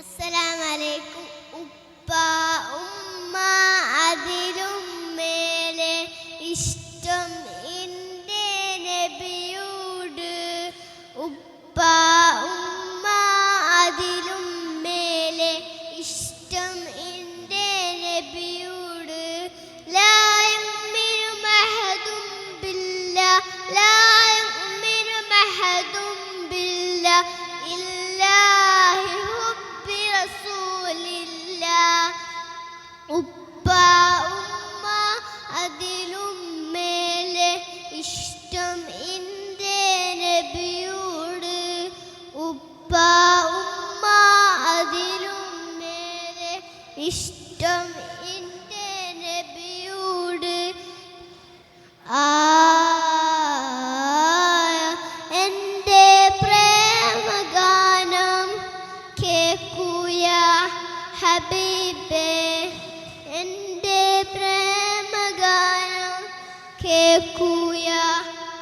Assalamu ഉപ്പ ഉമ്മ അതിലും മേലെ ഇഷ്ടം എന്റെ നബിയോട്. ഉപ്പ ഉമ്മ അതിലും മേലെ ഇഷ്ടം എന്റെ നബിയോട്. ആ എന്റെ പ്രേമഗാനം കേൾക്കൂയ ഹബീബേ. കേൾക്കൂയ.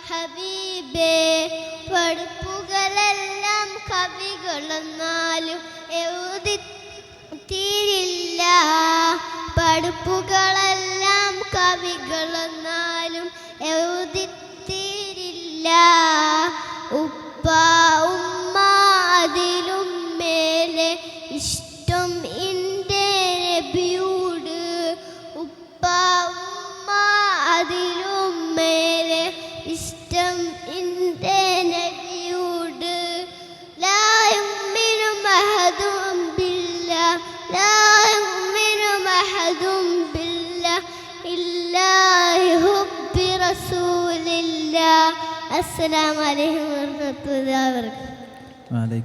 ഹബീബേ പഠിപ്പുകളെല്ലാം കവികളെന്നാലും എഴുതി തീരില്ല. പഠിപ്പുകളെല്ലാം കവികളെന്നാലും എഴുതി തീരില്ല. ഉപ്പ ഉമ്മ അതിലും മേലെ ഇഷ്ടം എന്റെ നബിയോട്. ഉപ്പ ഉമ്മ മേലെ ഇഷ്ടം എന്റെ നബിയോട്. ലാ യുഅ്മിനു മഹദും ബില്ലാ. ലാ യുഅ്മിനു മഹദും ബില്ലാ. ഇല്ലാഹി ഹുബ്ബി റസൂലില്ലാ. അസ്സലാമു അലൈക്കും വറഹ്മത്തുള്ളാഹി വബറകാതുഹു